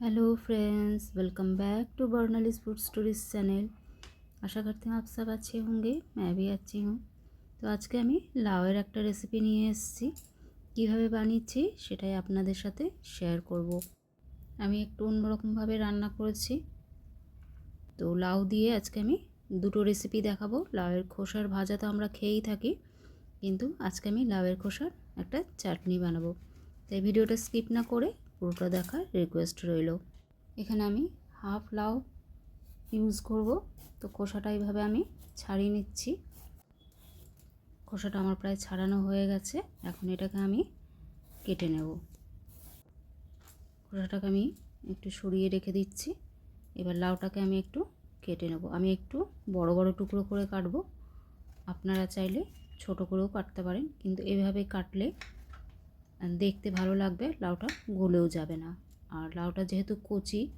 hello friends welcome back to बर्नलिस food stories channel আশা করতে হूँ आप सब अच्छे होंगे मैं भी अच्छी हूँ তো আজকে আমি লাউয়ের একটা রেসিপি নিয়ে এসেছি কীভাবে বানিয়েছি সেটাই আপনাদের সাথে শেয়ার করব আমি একটু অন্যরকমভাবে রান্না করেছি তো লাউ দিয়ে আজকে আমি দুটো রেসিপি দেখাবো লাউয়ের খোসার ভাজা তো আমরা খেয়েই থাকি কিন্তু আজকে আমি লাউয়ের খোসার একটা চাটনি বানাবো তাই ভিডিওটা স্কিপ না করে পুরোটা দেখার রিকোয়েস্ট রইল। এখানে আমি হাফ লাউ ইউজ করব। তো খোসাটা এইভাবে আমি ছাড়িয়ে নিচ্ছি। খোসাটা আমার প্রায় ছাড়ানো হয়ে গেছে। এখন এটাকে আমি কেটে নেব। খোসাটাকে আমি একটু সরিয়ে রেখে দিচ্ছি। এবার লাউটাকে আমি একটু কেটে নেব। আমি একটু বড় বড় টুকরো করে কাটবো। আপনারা চাইলে ছোট করেও কাটতে পারেন। কিন্তু এভাবে কাটলে দেখতে ভালো লাগবে, লাউটা গলেও যাবে না। আর লাউটা যেহেতু কচি,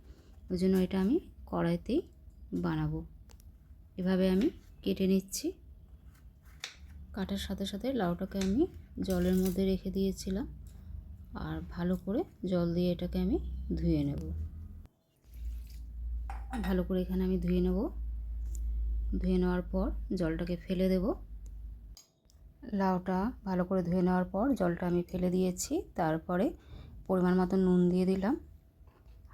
ওই জন্য এটা আমি কড়াইতেই বানাবো। এভাবে আমি কেটে নিচ্ছি। কাটার সাথে সাথে লাউটাকে আমি জলের মধ্যে রেখে দিয়েছিলাম। আর ভালো করে জল দিয়ে এটাকে আমি ধুয়ে নেব। ভালো করে এখানে আমি ধুয়ে নেব। ধুয়ে নেওয়ার পর জলটাকে ফেলে দেবো। লাউটা ভালো করে ধুয়ে নেওয়ার পর জলটা আমি ফেলে দিয়েছি। তারপরে পরিমাণ মতো নুন দিয়ে দিলাম।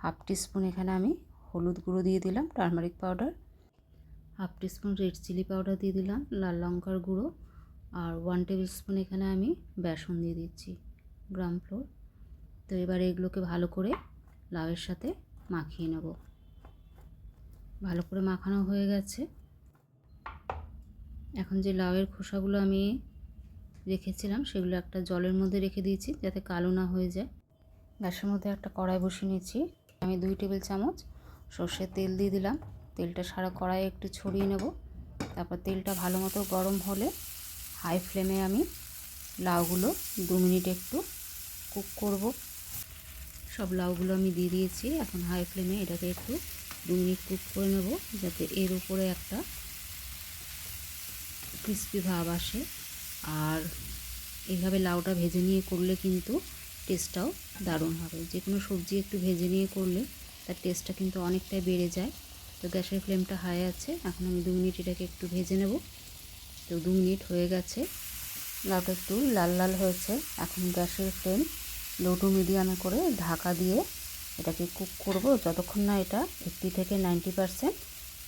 হাফ টিস্পুন এখানে আমি হলুদ গুঁড়ো দিয়ে দিলাম, turmeric powder. Half teaspoon red chilli powder দিয়ে দিলাম, লাল লঙ্কার গুঁড়ো। আর ওয়ান টেবিল স্পুন এখানে আমি বেসন দিয়ে দিচ্ছি, গ্রাম ফ্লোর। তো এবার এগুলোকে ভালো করে লাউয়ের সাথে মাখিয়ে নেব। ভালো করে মাখানো হয়ে গেছে। এখন যে লাউয়ের খোসাগুলো আমি রেখেছিলাম, সেগুলো একটা জলের মধ্যে রেখে দিয়েছি যাতে কালো না হয়ে যায়। গ্যাসের মধ্যে একটা কড়াই বসিয়ে নিয়েছি। আমি দুই টেবিল চামচ সর্ষের তেল দিয়ে দিলাম। তেলটা সারা কড়াইয়ে একটু ছড়িয়ে নেব। তারপর তেলটা ভালো মতো গরম হলে হাই ফ্লেমে আমি লাউগুলো দু মিনিট একটু কুক করব। সব লাউগুলো আমি দিয়ে দিয়েছি। এখন হাই ফ্লেমে এটাকে একটু দু মিনিট কুক করে নেব যাতে এর উপরে একটা ক্রিস্পি ভাব আসে। আর এইভাবে লাউটা ভেজে নিয়ে করলে কিন্তু টেস্টটাও দারুণ হবে। যে কোনো সবজি একটু ভেজে নিয়ে করলে তার টেস্টটা কিন্তু অনেকটাই বেড়ে যায়। তো গ্যাসের ফ্লেমটা হাই আছে, এখন আমি দু মিনিট এটাকে একটু ভেজে নেব। তো দু মিনিট হয়ে গেছে, লাউটা একটু লাল লাল হয়েছে। এখন গ্যাসের ফ্লেম লো টু মিডিয়ামে করে ঢাকা দিয়ে এটাকে কুক করব। যতক্ষণ না এটা এইট্টি থেকে নাইনটি পারসেন্ট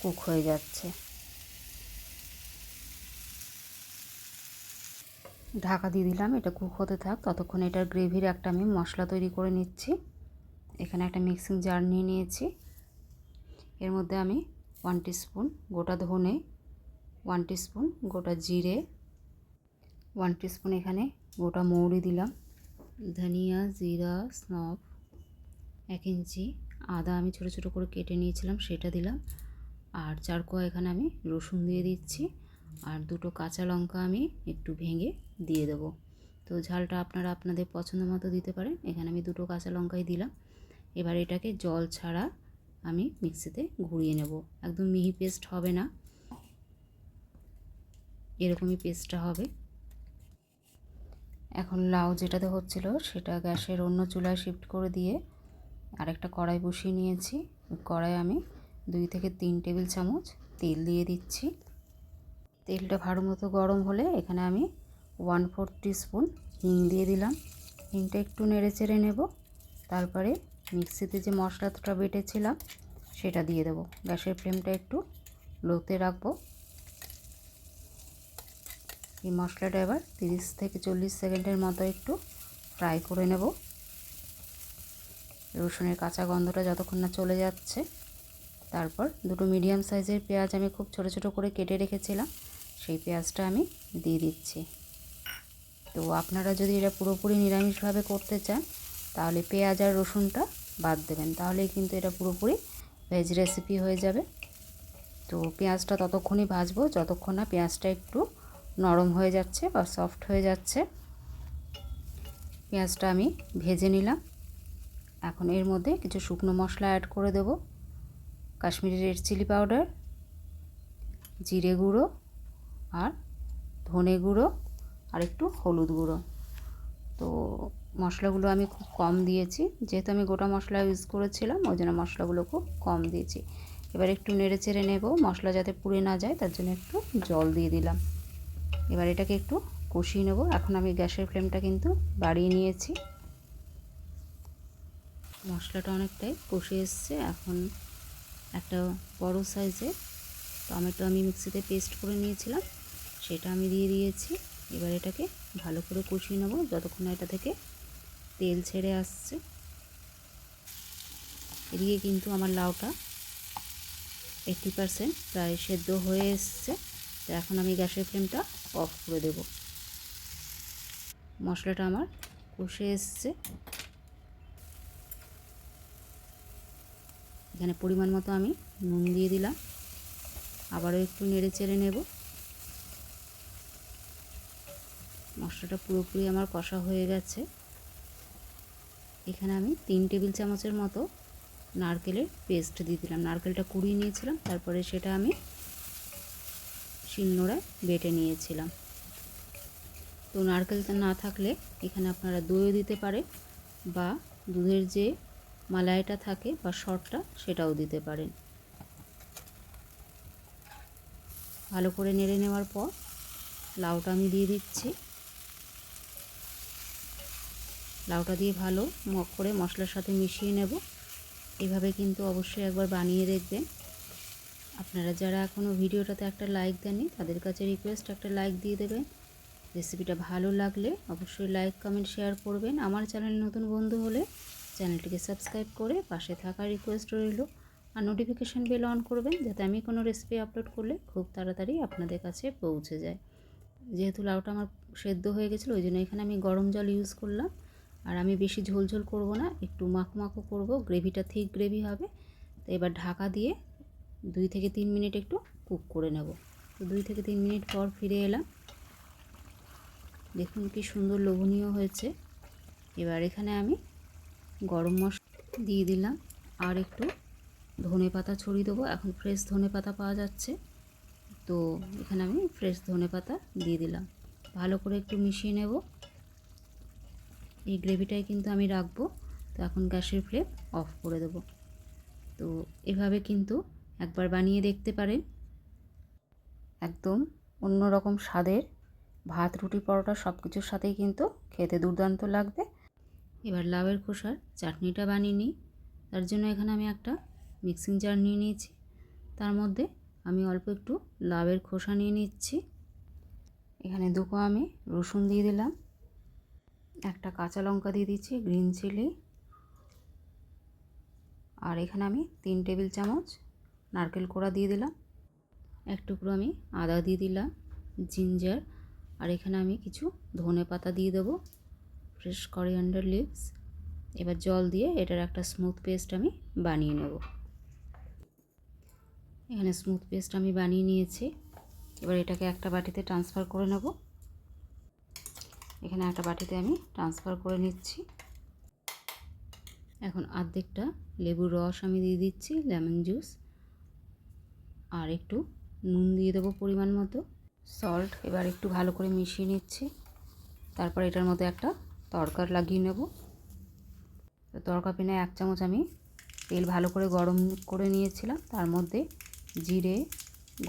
কুক হয়ে যাচ্ছে। ঢাকা দিয়ে দিলাম, এটা কুক হতে থাক। ততক্ষণ এটার গ্রেভির একটা আমি মশলা তৈরি করে নিচ্ছি। এখানে একটা মিক্সিং জার নিয়ে নিয়েছি। এর মধ্যে আমি ওয়ান স্পুন গোটা ধনে ওয়ান স্পুন গোটা জিরে ওয়ান স্পুন এখানে গোটা মৌরি দিলাম। ধনিয়া, জিরা স্নফ এক ইঞ্চি আদা আমি ছোটো ছোটো করে কেটে নিয়েছিলাম, সেটা দিলাম। আর চার কোয়া এখানে আমি রসুন দিয়ে দিচ্ছি। আর দুটো কাঁচা লঙ্কা আমি একটু ভেঙে দিয়ে দেবো। তো ঝালটা আপনারা আপনাদের পছন্দ মতো দিতে পারেন। এখানে আমি দুটো কাঁচা লঙ্কাই দিলাম। এবার এটাকে জল ছাড়া আমি মিক্সিতে ঘুরিয়ে নেব। একদম মিহি পেস্ট হবে না। এরকমই পেস্টটা হবে। এখন লাউ যেটাতে হচ্ছিল সেটা গ্যাসের অন্য চুলায় শিফট করে দিয়ে আরেকটা কড়াই বসিয়ে নিয়েছি। কড়াই আমি দুই থেকে তিন টেবিল চামচ তেল দিয়ে দিচ্ছি। তেলটা ভালো মতো গরম হলে এখানে আমি ওয়ান ফোর স্পুন হিং দিয়ে দিলাম। হিংটা একটু নেড়ে চেড়ে নেব। তারপরে মিক্সিতে যে মশলাটা বেটেছিলাম, সেটা দিয়ে দেবো। গ্যাসের ফ্লেমটা একটু লোতে রাখব। এই মশলাটা এবার তিরিশ থেকে চল্লিশ সেকেন্ডের মতো একটু ফ্রাই করে নেব। রসুনের কাঁচা গন্ধটা যতক্ষণ না চলে যাচ্ছে। তারপর দুটো মিডিয়াম সাইজের পেঁয়াজ আমি খুব ছোট ছোট করে কেটে রেখেছিলাম। সেই পেঁয়াজটা আমি দিয়ে দিচ্ছি। তো আপনারা যদি এটা পুরোপুরি নিরামিষভাবে করতে চান, তাহলে পেঁয়াজ আর রসুনটা বাদ দেবেন। তাহলেই কিন্তু এটা পুরোপুরি ভেজ রেসিপি হয়ে যাবে। তো পেঁয়াজটা ততক্ষণই ভাজবো, যতক্ষণ না পেঁয়াজটা একটু নরম হয়ে যাচ্ছে বা সফট হয়ে যাচ্ছে। পেঁয়াজটা আমি ভেজে নিলাম। এখন এর মধ্যে কিছু শুকনো মশলা অ্যাড করে দেব। কাশ্মীরি রেড চিলি পাউডার জিরে গুঁড়ো আর ধনে গুঁড়ো আর একটু হলুদ গুঁড়ো। তো মশলাগুলো আমি খুব কম দিয়েছি। যেহেতু আমি গোটা মশলা ইউজ করেছিলাম, ওই জন্য মশলাগুলো খুব কম দিয়েছি। এবার একটু নেড়ে চেড়ে নেব। মশলা যাতে পুড়ে না যায়, তার জন্য একটু জল দিয়ে দিলাম। এবার এটাকে একটু কষিয়ে নেব। এখন আমি গ্যাসের ফ্লেমটা কিন্তু বাড়িয়ে নিয়েছি। মশলাটা অনেকটাই কষে এসছে। এখন একটা বড় সাইজের টমেটো আমি মিক্সিতে পেস্ট করে নিয়েছিলাম। সেটা আমি দিয়ে দিয়েছি। এবার এটাকে ভালো করে কষিয়ে নেব যতক্ষণ এটা থেকে তেল ছেড়ে আসছে। এদিকে কিন্তু আমার লাউটা এইটটি পারসেন্ট প্রায় সেদ্ধ হয়ে এসছে। তো এখন আমি গ্যাসের ফ্লেমটা অফ করে দেব। মশলাটা আমার কষে এসছে। এখানে পরিমাণ মতো আমি নুন দিয়ে দিলাম। আবারও একটু নেড়ে চেড়ে নেব। মশলাটা পুরোপুরি আমার কষা হয়ে গেছে। এখানে আমি তিন টেবিল চামচের মতো নারকেলের পেস্ট দিয়ে দিলাম। নারকেলটা কুড়িয়ে নিয়েছিলাম, তারপরে সেটা আমি শিলনোড়ায় বেটে নিয়েছিলাম। তো নারকেলটা না থাকলে এখানে আপনারা দইও দিতে পারেন বা দুধের যে মালাইটা থাকে বা শর্টটা সেটাও দিতে পারেন। ভালো করে নেড়ে নেওয়ার পর লাউটা আমি দিয়ে দিচ্ছি। লাউটা দিয়ে ভালো মগ করে মশলার সাথে মিশিয়ে নেব। এভাবে কিন্তু অবশ্যই একবার বানিয়ে দেখবেন। আপনারা যারা এখনও ভিডিওটাতে একটা লাইক দেননি, তাদের কাছে রিকোয়েস্ট একটা লাইক দিয়ে দেবেন। রেসিপিটা ভালো লাগলে অবশ্যই লাইক কমেন্ট শেয়ার করবেন। আমার চ্যানেল নতুন বন্ধু হলে চ্যানেলটিকে সাবস্ক্রাইব করে পাশে থাকা রিকোয়েস্ট রইল। আর নোটিফিকেশান বেল অন করবেন যাতে আমি কোনো রেসিপি আপলোড করলে খুব তাড়াতাড়ি আপনাদের কাছে পৌঁছে যায়। যেহেতু লাউটা আমার সেদ্ধ হয়ে গেছিল, ওই জন্য এখানে আমি গরম জল ইউজ করলাম। আর আমি বেশি ঝোল ঝোল করব না, একটু মাখো করব, গ্রেভিটা ঠিক গ্রেভি হবে। তো এবার ঢাকা দিয়ে দুই থেকে তিন মিনিট একটু কুক করে নেব। তো দুই থেকে তিন মিনিট পর ফিরে এলাম। দেখুন কি সুন্দর লোভনীয় হয়েছে। এবার এখানে আমি গরম মশলা দিয়ে দিলাম। আর একটু ধনে পাতা ছড়িয়ে দেবো। এখন ফ্রেশ ধনে পাতা পাওয়া যাচ্ছে। তো এখানে আমি ফ্রেশ ধনে পাতা দিয়ে দিলাম। ভালো করে একটু মিশিয়ে নেব। এই গ্রেভিটাই কিন্তু আমি রাখব। তো এখন গ্যাসের ফ্লেম অফ করে দেব। তো এভাবে কিন্তু একবার বানিয়ে দেখতে পারেন। একদম অন্যরকম স্বাদের ভাত, রুটি, পরোটা সব কিছুর সাথেই কিন্তু খেতে দুর্দান্ত লাগবে। এবার লাউয়ের খোসার চাটনিটা বানিয়ে নিই। তার জন্য এখানে আমি একটা মিক্সিং জার নিয়ে নিয়েছি। তার মধ্যে আমি অল্প একটু লাউয়ের খোসা নিয়ে নিচ্ছি। এখানে দুকো আমি রসুন দিয়ে দিলাম। একটা কাঁচা লঙ্কা দিয়ে দিচ্ছি গ্রিন চিলি আর এখানে আমি তিন টেবিল চামচ নারকেল কোড়া দিয়ে দিলাম। এক টুকরো আমি আদা দিয়ে দিলাম জিঞ্জার আর এখানে আমি কিছু ধনে পাতা দিয়ে দেবো ফ্রেশ করিয়ান্ডার লিভস এবার জল দিয়ে এটার একটা স্মুথ পেস্ট আমি বানিয়ে নেব। এখানে স্মুথ পেস্ট আমি বানিয়ে নিয়েছি। এবার এটাকে একটা বাটিতে ট্রান্সফার করে নেব। এখানে একটা বাটিতে আমি ট্রান্সফার করে নিচ্ছি। এখন আর্ধেকটা লেবুর রস আমি দিয়ে দিচ্ছি লেমন জুস আর একটু নুন দিয়ে দেবো পরিমাণ মতো। সল্ট এবার একটু ভালো করে মিশিয়ে নিচ্ছি। তারপর এটার মধ্যে একটা তরকার লাগিয়ে নেব। তরকা পেনে এক চামচ আমি তেল ভালো করে গরম করে নিয়েছিলাম। তার মধ্যে জিরে,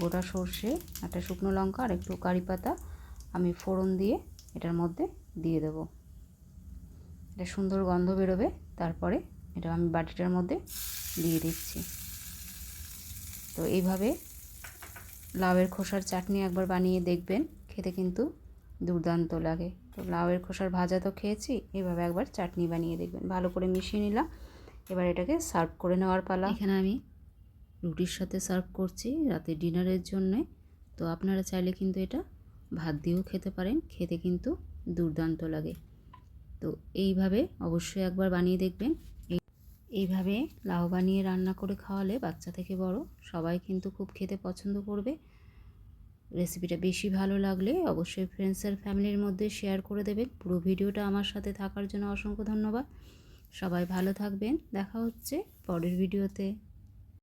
গোটা সর্ষে, একটা শুকনো লঙ্কা, আর একটু কারি পাতা আমি ফোড়ন দিয়ে এটার মধ্যে দিয়ে দেবো। এটা সুন্দর গন্ধ বেরোবে, তারপরে এটা আমি বাটিটার মধ্যে দিয়ে দিচ্ছি। তো এইভাবে লাউয়ের খোসার চাটনি একবার বানিয়ে দেখবেন, খেতে কিন্তু দুর্দান্ত লাগে। তো লাউয়ের খোসার ভাজা তো খেয়েছি, এভাবে একবার চাটনি বানিয়ে দেখবেন। ভালো করে মিশিয়ে নিলাম, এবার এটাকে সার্ভ করে নেওয়ার পালা। এখানে আমি রুটির সাথে সার্ভ করছি রাতে ডিনারের জন্যে, তো আপনারা চাইলে কিন্তু এটা ভাত দিয়েও খেতে পারেন, খেতে কিন্তু দুর্দান্ত লাগে। তো এইভাবে অবশ্যই একবার বানিয়ে দেখবেন। এইভাবে লাউ বানিয়ে রান্না করে খাওয়ালে বাচ্চা থেকে বড় সবাই কিন্তু খুব খেতে পছন্দ করবে। রেসিপিটা বেশি ভালো লাগলে অবশ্যই ফ্রেন্ডস আর ফ্যামিলির মধ্যে শেয়ার করে দেবেন। পুরো ভিডিওটা আমার সাথে থাকার জন্য অসংখ্য ধন্যবাদ। সবাই ভালো থাকবেন। দেখা হচ্ছে পরের ভিডিওতে।